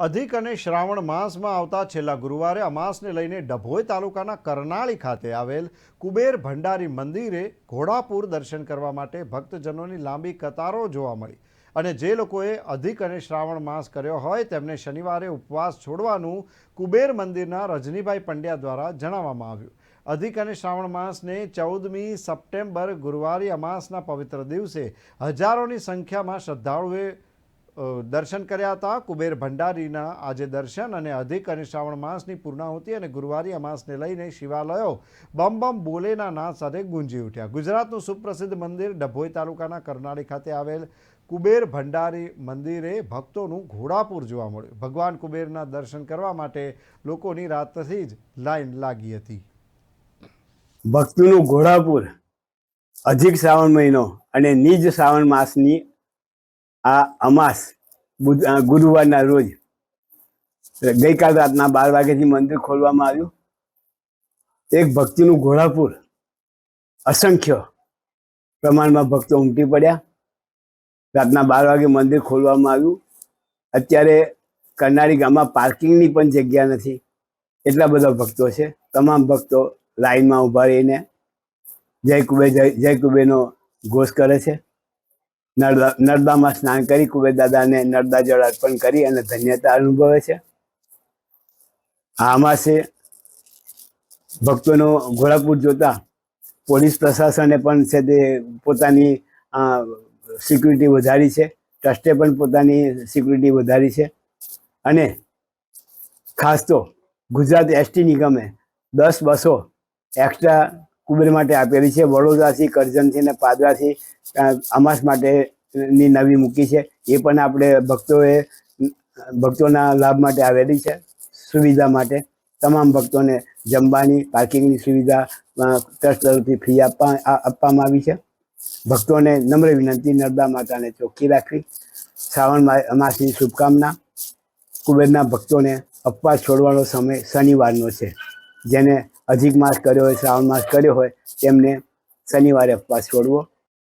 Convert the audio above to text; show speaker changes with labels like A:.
A: અધિક અને શ્રાવણ માસમાં આવતા છેલ્લા ગુરુવારે અમાસને લઈને ડભોઈ તાલુકાના કરનાળી ખાતે આવેલ કુબેર ભંડારી મંદિરે ઘોડાપુર દર્શન કરવા માટે ભક્તજનોની લાંબી કતારો જોવા મળી. અને જે લોકોએ અધિક અને શ્રાવણ માસ કર્યો હોય તેમને શનિવારે ઉપવાસ છોડવાનું કુબેર મંદિરના રજનીભાઈ પંડ્યા દ્વારા જણાવવામાં આવ્યું. અધિક અને શ્રાવણ માસને ચૌદમી સપ્ટેમ્બર ગુરુવારી અમાસના પવિત્ર દિવસે હજારોની સંખ્યામાં શ્રદ્ધાળુએ દર્શન કર્યા હતા. કુબેર ભંડારીના આજે દર્શન અને અધિક અને શ્રાવણ માસની પૂર્ણાહુતિ અને ગુરુવારી અમાસને લઈને શિવાલયો બમ બમ બોલેના નાદ સાથે ગુંજી ઉઠ્યા. ગુજરાતનું સુપ્રસિદ્ધ મંદિર ડભોઈ તાલુકાના કરનાળી ખાતે આવેલ કુબેર ભંડારી મંદિરે ભક્તોનું ઘોડાપુર જોવા મળ્યું. ભગવાન કુબેરના દર્શન કરવા માટે લોકોની રાતથી જ લાઈન લાગી હતી.
B: ભક્તોનું ઘોડાપુર અધિક શ્રાવણ મહિનો અને નિજ શ્રાવણ માસની આ અમાસ ગુરુવારના રોજ ગઈકાલ રાતના બાર વાગ્યાથી મંદિર ખોલવામાં આવ્યું. એક ભક્તિનું ઘોડાપુર અસંખ્ય પ્રમાણમાં ભક્તો ઉમટી પડ્યા. રાતના બાર વાગે મંદિર ખોલવામાં આવ્યું. અત્યારે કરનાળી ગામમાં પાર્કિંગની પણ જગ્યા નથી. એટલા બધા ભક્તો છે. તમામ ભક્તો લાઈનમાં ઊભા રહીને જય કુબેર જય જય કુબેરનો ઘોષ કરે છે. નર્મદા નર્મદામાં સ્નાન કરી કુબેર દાદાને નર્મદા જળ અર્પણ કરી અને ધન્યતા અનુભવે છે. આ અમાસે ભક્તોનો ઘોડાપુર જોતા પોલીસ પ્રશાસને પણ છે તે પોતાની સિક્યુરિટી વધારી છે. ટ્રસ્ટે પણ પોતાની સિક્યુરિટી વધારી છે. અને ખાસ તો ગુજરાત એસટી નિગમે દસ બસો એક્સ્ટ્રા કુબેર માટે આપેલી છે. વડોદરાથી, કરજણથી ને પાદરાથી અમાસ માટેની નવી મૂકી છે. એ પણ આપણે ભક્તોએ, ભક્તોના લાભ માટે આવેલી છે. સુવિધા માટે તમામ ભક્તોને જમવાની, પાર્કિંગની સુવિધા ટ્રસ્ટ તરફથી ફી આપવા આપવામાં આવી છે. ભક્તોને નમ્ર વિનંતી, નર્મદા માતાને ચોખ્ખી રાખવી. શ્રાવણ મા- માસની શુભકામના. કુબેરના ભક્તોને અપવાસ છોડવાનો સમય શનિવારનો છે. જેને અધિક માસ કર્યો હોય શ્રાવણ માસ કર્યો હોય તેમને શનિવારે અપવાસ છોડવો.